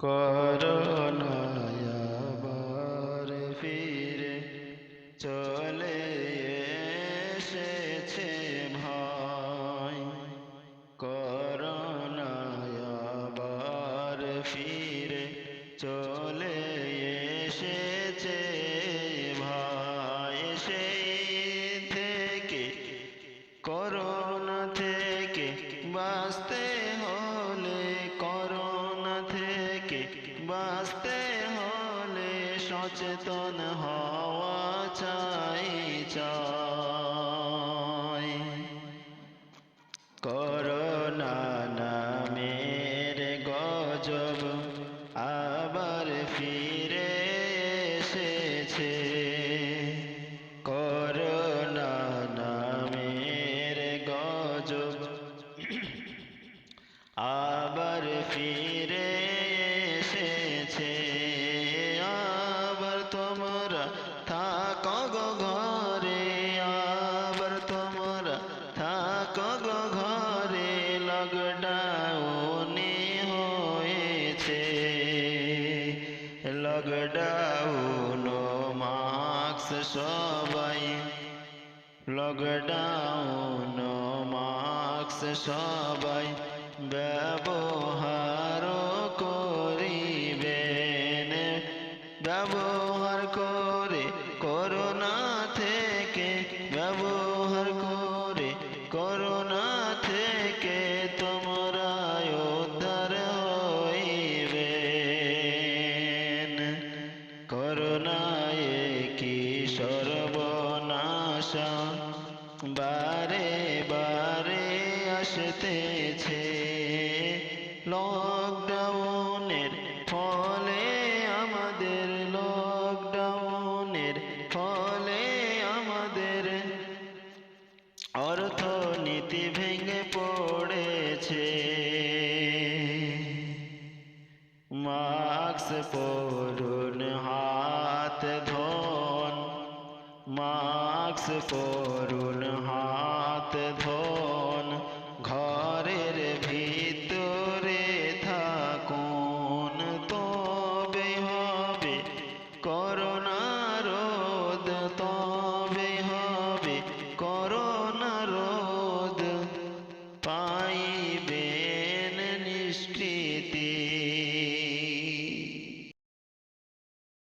করোনায়াবার ফিরে চলে এসেছে ভাই করোনায়াবার ফিরে চলে এসেছে ভাই সেই থেকে, করোনা থেকে বাঁচতে হলে বাঁচতে হলে সচেতন হওয়া চাই চাই। করোনা নামের গজব আবার ফিরে এসেছে। করোনা নামের গজব আবার ফিরে হয়েছে লকডাউন মাস্ক সবাই লকডাউন মাস্ক সবাই ব্যবহার সর্বনাশা বারে বারে আসতেছে। লকডাউনের ফলে আমাদের লকডাউনের ফলে আমাদের অর্থনীতি ভেঙে পড়েছে। মাস্ক পরুন হাত मास्क कोरुन हाथ धो।